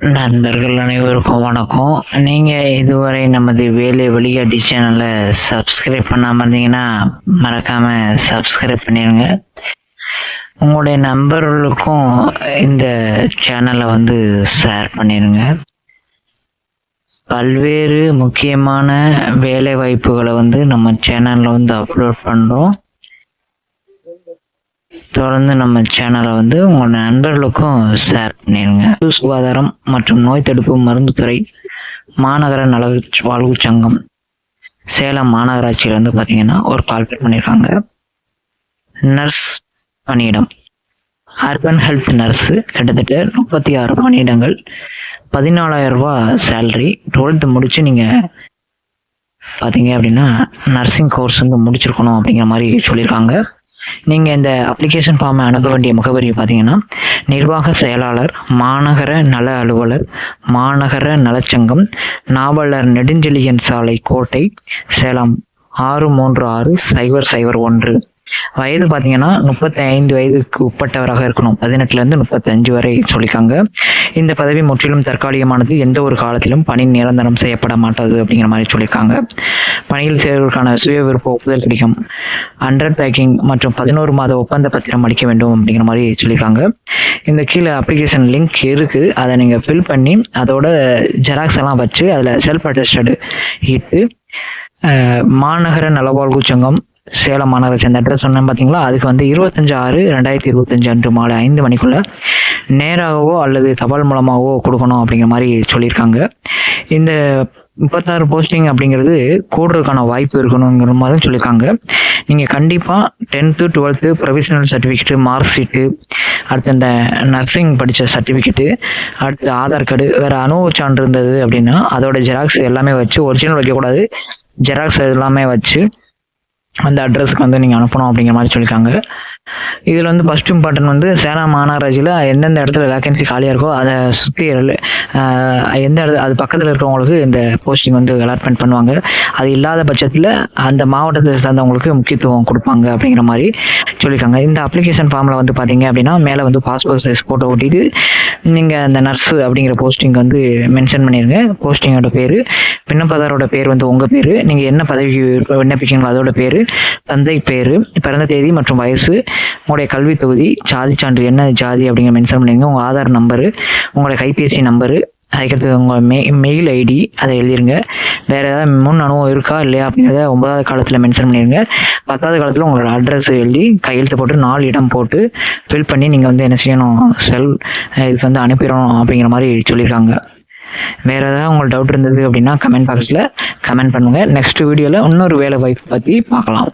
நண்பர்கள் அனைவருக்கும் வணக்கம். நீங்கள் இதுவரை நமது வேலை வழிகாட்டி சேனலை சப்ஸ்கிரைப் பண்ணாமல் இருந்தீங்கன்னா மறக்காமல் சப்ஸ்கிரைப் பண்ணிடுங்க உங்களுடைய நண்பர்களுக்கும் இந்த சேனலை வந்து ஷேர் பண்ணிடுங்க பல்வேறு முக்கியமான வேலை வாய்ப்புகளை வந்து நம்ம சேனலில் வந்து அப்லோட் பண்ணுறோம் தொடர்ந்து நம்ம சேனலை வந்து உங்கள் நண்பர்களுக்கும் ஷேர் பண்ணிடுங்க சுகாதாரம் மற்றும் நோய் தடுப்பு மருந்துத்துறை மாநகர நல வாழ்வு சங்கம் சேலம் மாநகராட்சியில் வந்து பார்த்தீங்கன்னா ஒரு கால்பேட் பண்ணியிருக்காங்க நர்ஸ் பணியிடம். அர்பன் ஹெல்த் நர்ஸு கிட்டத்தட்ட முப்பத்தி ஆறு பணியிடங்கள் பதினாலாயிரம் ரூபாய் சேல்ரி டுவெல்த்து முடிச்சு நீங்கள் பார்த்தீங்க அப்படின்னா நர்சிங் கோர்ஸ் வந்து முடிச்சிருக்கணும் அப்படிங்கிற மாதிரி சொல்லியிருக்காங்க நீங்கள் இந்த அப்ளிகேஷன் ஃபார்மை அணுக வேண்டிய முகவரி பார்த்தீங்கன்னா நிர்வாக செயலாளர் மாநகர நல அலுவலர் மாநகர நலச்சங்கம் நாவலர் நெடுஞ்செழியன் சாலை கோட்டை சேலம் ஆறு மூன்று ஆறு சைபர் சைபர் ஒன்று. வயது பார்த்தீங்கன்னா முப்பத்தி ஐந்து வயதுக்கு உட்பட்டவராக இருக்கணும். பதினெட்டுலேருந்து முப்பத்தஞ்சு வரை சொல்லியிருக்காங்க. இந்த பதவி முற்றிலும் தற்காலிகமானது. எந்த ஒரு காலத்திலும் பணி நிரந்தரம் செய்யப்பட மாட்டாது அப்படிங்கிற மாதிரி சொல்லியிருக்காங்க. பணியில் சேர்வதற்கான சுய விருப்ப ஒப்புதல் கிடைக்கும் அண்டர் பேக்கிங் மற்றும் பதினோரு மாத ஒப்பந்த பத்திரம் அளிக்க வேண்டும் அப்படிங்கிற மாதிரி சொல்லியிருக்காங்க. இந்த கீழே அப்ளிகேஷன் லிங்க் இருக்குது அதை நீங்கள் ஃபில் பண்ணி அதோட ஜெராக்ஸ் எல்லாம் வச்சு அதில் செல்ஃப் அட்டஸ்டடு இட்டு மாநகர நலவாழ்வு சங்கம் சேலம் மாநகராட்சி அந்த அட்ரஸ் சொன்னேன் பார்த்தீங்களா அதுக்கு வந்து இருபத்தஞ்சு ஆறு ரெண்டாயிரத்தி இருபத்தஞ்சு அன்று மாலை ஐந்து மணிக்குள்ள நேராகவோ அல்லது தபால் மூலமாகவோ கொடுக்கணும் அப்படிங்கிற மாதிரி சொல்லியிருக்காங்க. இந்த முப்பத்தாறு போஸ்டிங் அப்படிங்கிறது கூடுறதுக்கான வாய்ப்பு இருக்கணுங்கிற மாதிரி சொல்லியிருக்காங்க. நீங்கள் கண்டிப்பாக tenth twelfth provisional certificate mark sheet அடுத்து இந்த நர்சிங் படித்த சர்டிஃபிகேட்டு அடுத்து ஆதார் கார்டு வேறு அனுபவ சான்று இருந்தது அப்படின்னா அதோட ஜெராக்ஸ் எல்லாமே வச்சு ஒரிஜினல் வைக்கக்கூடாது. ஜெராக்ஸ் எல்லாமே வச்சு அந்த அட்ரஸ்க்கு வந்து நீங்கள் அனுப்பணும் அப்படிங்கிற மாதிரி சொல்லியிருக்காங்க. இதில் வந்து ஃபஸ்ட் இம்பார்ட்டன் வந்து சேலம் மாநகராட்சியில் எந்தெந்த இடத்துல வேகன்சி காலியாக இருக்கோ அதை சுற்றி எந்த இடத்துல அது பக்கத்தில் இருக்கிறவங்களுக்கு இந்த போஸ்டிங் வந்து அலாட்மெண்ட் பண்ணுவாங்க. அது இல்லாத பட்சத்தில் அந்த மாவட்டத்தை சார்ந்தவங்களுக்கு முக்கியத்துவம் கொடுப்பாங்க அப்படிங்கிற மாதிரி சொல்லியிருக்காங்க. இந்த அப்ளிகேஷன் ஃபார்மில் வந்து பார்த்தீங்க அப்படின்னா மேலே வந்து பாஸ்போர்ட் சைஸ் ஃபோட்டோ ஒட்டிட்டு நீங்கள் அந்த நர்ஸு அப்படிங்கிற போஸ்டிங் வந்து மென்ஷன் பண்ணிடுங்க போஸ்டிங்கோட பேர் விண்ணப்பதாரோட பேர் வந்து உங்கள் பேர் நீங்கள் என்ன பதவிக்கு விண்ணப்பிக்கீங்களோ அதோட பேர் தந்தை பேர் பிறந்த தேதி மற்றும் வயசு உங்களுடைய கல்வி தொகுதி ஜாதி சான்று என்ன ஜாதி அப்படிங்கிற மென்ஷன் பண்ணிடுங்க உங்கள் ஆதார் நம்பரு உங்களுடைய கைபேசி நம்பரு அதுக்கடுத்து உங்கள் மெ மெயில் ஐடி அதை எழுதிருங்க. வேறு ஏதாவது முன் அனுபவம் இருக்கா இல்லையா அப்படிங்கிறத ஒன்பதாவது காலத்தில் மென்ஷன் பண்ணிடுங்க பத்தாவது காலத்தில் உங்களோட அட்ரஸ் எழுதி கையெழுத்து போட்டு நாலு இடம் போட்டு ஃபில் பண்ணி நீங்கள் வந்து என்ன செய்யணும் செல் இதுக்கு வந்து அனுப்பிடணும் அப்படிங்கிற மாதிரி சொல்லியிருக்காங்க வேறு ஏதாவது உங்களுக்கு டவுட் இருந்தது அப்படின்னா கமெண்ட் பாக்ஸில் கமெண்ட் பண்ணுங்கள் நெக்ஸ்ட் வீடியோவில் இன்னொரு வேலை வாய்ப்பு பற்றி பார்க்கலாம்.